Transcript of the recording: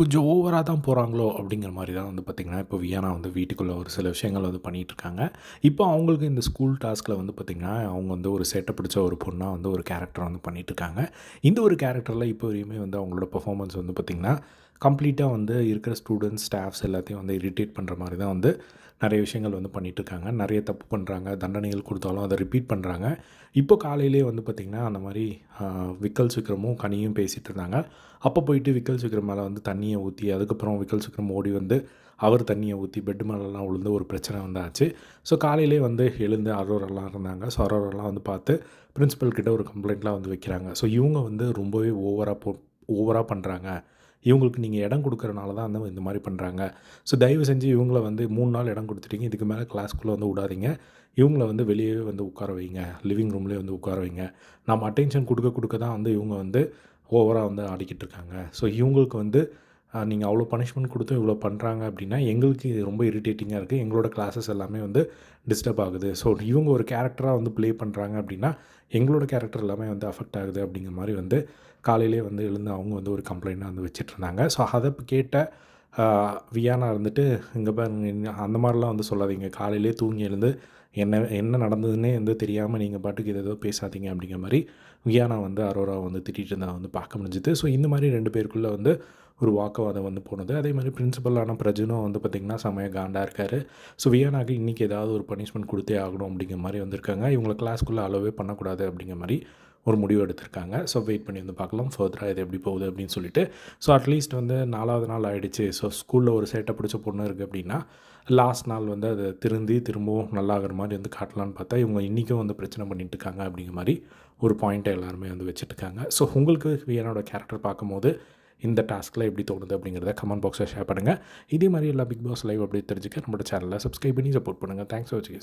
கொஞ்சம் ஓவராக தான் போகிறாங்களோ அப்படிங்கிற மாதிரி தான் வந்து பார்த்திங்கன்னா இப்போ வியானா வந்து வீட்டுக்குள்ளே ஒரு சில விஷயங்கள் வந்து பண்ணிகிட்டு இருக்காங்க. இப்போ அவங்களுக்கு இந்த ஸ்கூல் டாஸ்கில் வந்து பார்த்திங்கன்னா அவங்க வந்து ஒரு சேட்டை பிடிச்ச ஒரு பொண்ணாக வந்து ஒரு கேரக்டர் வந்து பண்ணிகிட்டு இருக்காங்க. இந்த ஒரு கேரக்டரில் இப்போ வரையுமே வந்து அவங்களோட பர்ஃபாமன்ஸ் வந்து பார்த்திங்கன்னா கம்ப்ளீட்டாக வந்து இருக்கிற ஸ்டூடெண்ட்ஸ் ஸ்டாஃப்ஸ் எல்லாத்தையும் வந்து இரிட்டேட் பண்ணுற மாதிரி தான் வந்து நிறைய விஷயங்கள் வந்து பண்ணிகிட்டு இருக்காங்க. நிறைய தப்பு பண்ணுறாங்க தண்டனைகள் கொடுத்தாலும் அதை ரிப்பீட் பண்ணுறாங்க இப்போ காலையிலே வந்து பார்த்திங்கன்னா அந்த மாதிரி விக்கல் விக்கல்ஸ் விக்ரமும் கனியும் பேசிகிட்டு இருந்தாங்க. அப்போ போயிட்டு விக்கல் விக்ரம் மேலே வந்து தண்ணியை ஊற்றி அதுக்கப்புறம் விக்கல் விக்ரம் ஓடி வந்து அவர் தண்ணியை ஊற்றி பெட் மேலெலாம் விழுந்து ஒரு பிரச்சனை வந்தாச்சு. ஸோ காலையிலே வந்து எழுந்து அரோரெல்லாம் இருந்தாங்க. ஸோ அரோரெல்லாம் வந்து பார்த்து பிரின்சிபல் கிட்ட ஒரு கம்ப்ளைண்ட்லாம் வந்து வைக்கிறாங்க. ஸோ இவங்க வந்து ரொம்பவே ஓவராக போ ஓவராக பண்ணுறாங்க இவங்களுக்கு நீங்கள் இடம் கொடுக்குறனால தான் வந்து இந்த மாதிரி பண்ணுறாங்க ஸோ தயவு செஞ்சு இவங்கள வந்து மூணு நாள் இடம் கொடுத்துட்டீங்க. இதுக்கு மேலே கிளாஸ்க்குள்ளே வந்து விடாதீங்க. இவங்கள வந்து வெளியே வந்து உட்கார வைங்க. லிவிங் ரூம்லேயே வந்து உட்கார வைங்க. நம்ம அட்டென்ஷன் கொடுக்க கொடுக்க தான் வந்து இவங்க வந்து ஓவராக வந்து ஆடிக்கிட்டு இருக்காங்க. ஸோ இவங்களுக்கு வந்து நீங்கள் அவ்வளோ பனிஷ்மெண்ட் கொடுத்து இவ்வளோ பண்ணுறாங்க அப்படின்னா எங்களுக்கு இது ரொம்ப இரிட்டேட்டிங்காக இருக்குது எங்களோட கிளாஸஸ் எல்லாமே வந்து டிஸ்டர்ப் ஆகுது. ஸோ இவங்க ஒரு கேரக்டராக வந்து ப்ளே பண்ணுறாங்க அப்படின்னா எங்களோட கேரக்டர் எல்லாமே வந்து அஃபெக்ட் ஆகுது அப்படிங்கிற மாதிரி வந்து காலையிலே வந்து எழுந்து அவங்க வந்து ஒரு கம்ப்ளைண்ட்டாக வந்து வச்சுட்டு இருந்தாங்க. ஸோ அதை கேட்ட வியானா இருந்துட்டு இங்கே பாருங்க அந்த மாதிரிலாம் வந்து சொல்லாதீங்க. காலையிலே தூங்கி எழுந்து என்ன என்ன நடந்ததுன்னே வந்து தெரியாமல் நீங்கள் பாட்டுக்கு இது ஏதோ பேசாதீங்க அப்படிங்கிற மாதிரி வியானா வந்து அரோரா வந்து திட்டிகிட்டு இருந்தால் வந்து பார்க்க முடிஞ்சுது. ஸோ இந்த மாதிரி ரெண்டு பேருக்குள்ளே வந்து ஒரு வாக்குவாதம் வந்து போனது. அதே மாதிரி பிரின்சிபலான பிரஜனும் வந்து பார்த்திங்கன்னா செமையாக காண்டாக இருக்கார். ஸோ வியானாக்கு இன்றைக்கி ஏதாவது ஒரு பனிஷ்மெண்ட் கொடுத்தே ஆகணும் அப்படிங்கிற மாதிரி வந்திருக்காங்க. இவங்களை கிளாஸ்க்குள்ளே அலோவே பண்ணக்கூடாது அப்படிங்கிற மாதிரி ஒரு முடிவு எடுத்திருக்காங்க. ஸோ வெயிட் பண்ணி வந்து பார்க்கலாம். ஃபர்தராக இது எப்படி போகுது அப்படின்னு சொல்லிட்டு. ஸோ அட்லீஸ்ட் வந்து நாலாவது நாள் ஆகிடுச்சு ஸோ ஸ்கூலில் ஒரு சேட்டை பிடிச்ச பொண்ணு இருக்குது அப்படின்னா லாஸ்ட் நாள் வந்து அதை திருந்தி திரும்பவும் நல்லாகிற மாதிரி வந்து காட்டலான்னு பார்த்தா இவங்க இன்றைக்கும் வந்து பிரச்சனை பண்ணிட்டு இருக்காங்க அப்படிங்கிற மாதிரி ஒரு பாயிண்ட்டை எல்லாருமே வந்து வச்சுட்ருக்காங்க ஸோ உங்களுக்கு வியனோட கேரக்டர் பார்க்கும்போது இந்த டாஸ்கில் எப்படி தோணுது அப்படிங்கிறத கமெண்ட் பாக்ஸில் ஷேர் பண்ணுங்கள் இதே மாதிரி எல்லா பிக் பாஸ் லைவ் அப்படி தெரிஞ்சுக்க நம்மளோட சேனலை சப்ஸ்கிரைப் பண்ணி சப்போர்ட் பண்ணுங்கள் தேங்க்ஸ் ஃபார் வாட்சிங்